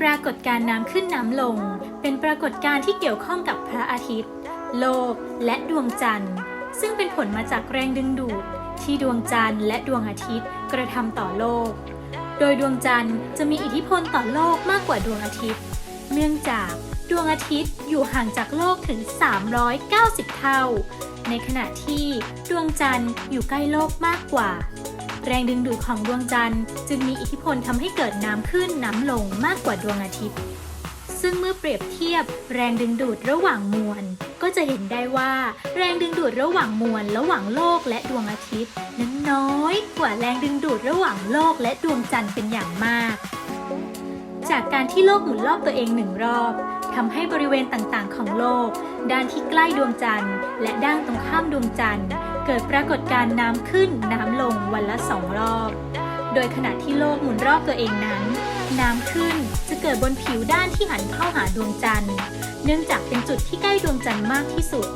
ปรากฏการน้ำขึ้นน้ำลง เป็นปรากฏการณ์ที่เกี่ยวข้องกับพระอาทิตย์ โลก และดวงจันทร์ ซึ่งเป็นผลมาจากแรงดึงดูด ที่ดวงจันทร์และดวงอาทิตย์กระทำต่อโลก โดยดวงจันทร์จะมีอิทธิพลต่อโลกมากกว่าดวงอาทิตย์ เนื่องจากดวงอาทิตย์อยู่ห่างจากโลกถึง 390 เท่า ในขณะที่ดวงจันทร์อยู่ใกล้โลกมากกว่า แรงดึงดูดของดวงจันทร์ จึงมีอิทธิพลทำให้เกิดน้ำขึ้นน้ำลงมากกว่าดวงอาทิตย์ ซึ่งเมื่อเปรียบเทียบ แรงดึงดูดระหว่างมวล ก็จะเห็นได้ว่า แรงดึงดูดระหว่างมวลระหว่างโลกและดวงอาทิตย์ นั้นน้อยกว่าแรงดึงดูดระหว่างโลกและดวงจันทร์เป็นอย่างมาก จากการที่โลกหมุนรอบตัวเองหนึ่งรอบทำให้บริเวณต่างๆ ของโลก ด้านที่ใกล้ดวงจันทร์ และด้านตรงข้ามดวงจันทร์ เกิดปรากฏการณ์น้ำขึ้นน้ำลงวันละสองรอบ โดยขณะที่โลกหมุนรอบตัวเองนั้น น้ำขึ้นจะเกิดบนผิวด้านที่หันเข้าหาดวงจันทร์ เนื่องจากเป็นจุดที่ใกล้ดวงจันทร์มากที่สุด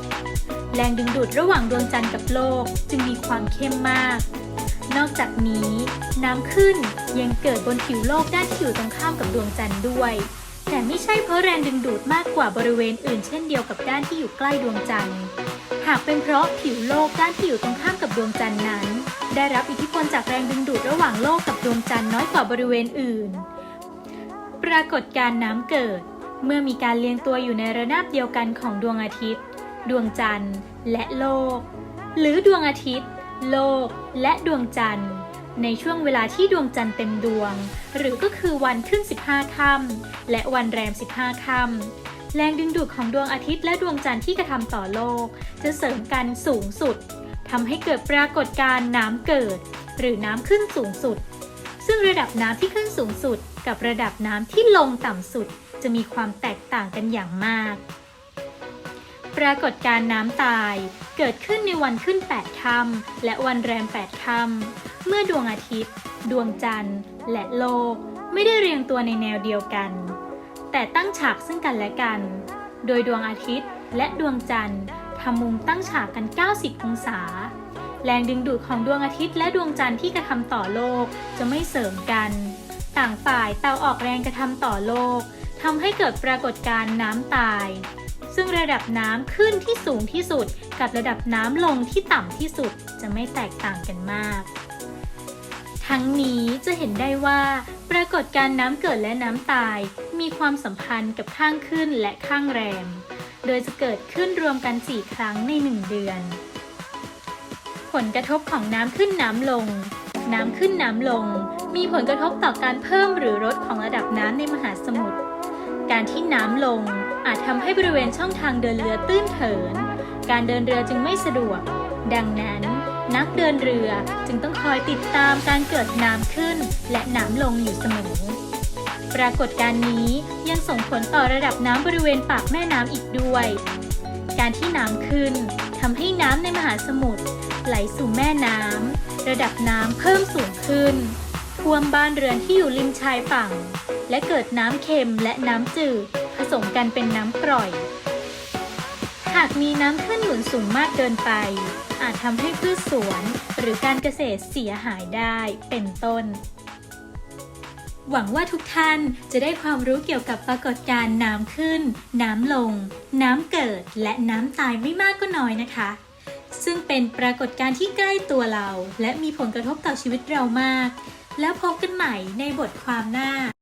แรงดึงดูดระหว่างดวงจันทร์กับโลกจึงมีความเข้มมาก นอกจากนี้ น้ำขึ้นยังเกิดบนผิวโลกด้านที่อยู่ตรงข้ามกับดวงจันทร์ด้วย แต่ไม่ใช่เพราะแรงดึงดูดมากกว่าบริเวณอื่นเช่นเดียวกับด้านที่อยู่ใกล้ดวงจันทร์ หากเป็นเพราะผิวโลกด้านที่อยู่ตรงข้ามกับดวงจันทร์นั้น ได้รับอิทธิพลจากแรงดึงดูดระหว่างโลกกับดวงจันทร์น้อยกว่าบริเวณอื่น ปรากฏการน้ำเกิด เมื่อมีการเรียงตัวอยู่ในระนาบเดียวกันของดวงอาทิตย์ ดวงจันทร์ และโลก หรือดวงอาทิตย์ โลก และดวงจันทร์ ในช่วงเวลาที่ดวงจันทร์เต็มดวง หรือก็คือวันขึ้น 15 ค่ำและวันแรม 15 ค่ำ แรงดึงดูดของดวงอาทิตย์และดวงจันทร์ที่กระทำต่อโลก จะเสริมกันสูงสุดทำให้เกิดปรากฏการณ์น้ำเกิด หรือน้ำขึ้นสูงสุด ซึ่งระดับน้ำที่ขึ้นสูงสุด กับระดับน้ำที่ลงต่ำสุด จะมีความแตกต่างกันอย่างมาก ปรากฏการณ์น้ำตายเกิดขึ้นในวันขึ้น 8 ค่ำและวันแรม 8 ค่ำเมื่อดวงอาทิตย์ ดวงจันทร์ และโลก ไม่ได้เรียงตัวในแนวเดียวกัน แต่ตั้งฉากซึ่งกันและกัน โดยดวงอาทิตย์และดวงจันทร์ทำมุมตั้งฉากกัน 90 องศา แรงดึงดูดของดวงอาทิตย์และดวงจันทร์ที่กระทำต่อโลกจะไม่เสริมกัน ต่างฝ่ายต่างออกแรงกระทำต่อโลกทำให้เกิดปรากฏการณ์น้ำตาย ซึ่งระดับน้ำขึ้นที่สูงที่สุด กับระดับน้ำลงที่ต่ำที่สุดจะไม่แตกต่างกันมาก ทั้งนี้จะเห็นได้ว่าปรากฏการน้ำเกิดและน้ำตาย มีความสัมพันธ์กับข้างขึ้นและข้างแรม โดยจะเกิดขึ้นรวมกัน 4 ครั้งใน 1 เดือน ผลกระทบของน้ำขึ้นน้ำลง น้ำขึ้นน้ำลง มีผลกระทบต่อการเพิ่มหรือลดของระดับน้ำในมหาสมุทร การที่น้ำลงอาจทำให้บริเวณช่องทางเดินเรือตื้นเถิน การเดินเรือจึงไม่สะดวก ดังนั้นนักเดินเรือจึงต้องคอยติดตามการเกิดน้ำขึ้น และน้ำลงอยู่เสมอ ปรากฏการณ์นี้ยังส่งผลต่อระดับน้ำบริเวณปากแม่น้ำอีกด้วย การที่น้ำขึ้นทำให้น้ำในมหาสมุทรไหลสู่แม่น้ำระดับน้ำเพิ่มสูงขึ้น ท่วมบ้านเรือนที่อยู่ริมชายฝั่ง และเกิดน้ำเค็มและน้ำจืดผสมกันเป็นน้ำกร่อย หากมีน้ำขึ้นหนุนสูงมากเกินไป อาจทำให้พืชสวน หรือการเกษตรเสียหายได้เป็นต้น หวังว่าทุกท่านจะได้ความรู้เกี่ยวกับปรากฏการณ์น้ำขึ้น น้ำลง น้ำเกิด และน้ำตายไม่มากก็น้อยนะคะ ซึ่งเป็นปรากฏการณ์ที่ใกล้ตัวเรา และมีผลกระทบต่อชีวิตเรามาก แล้วพบกันใหม่ในบทความหน้า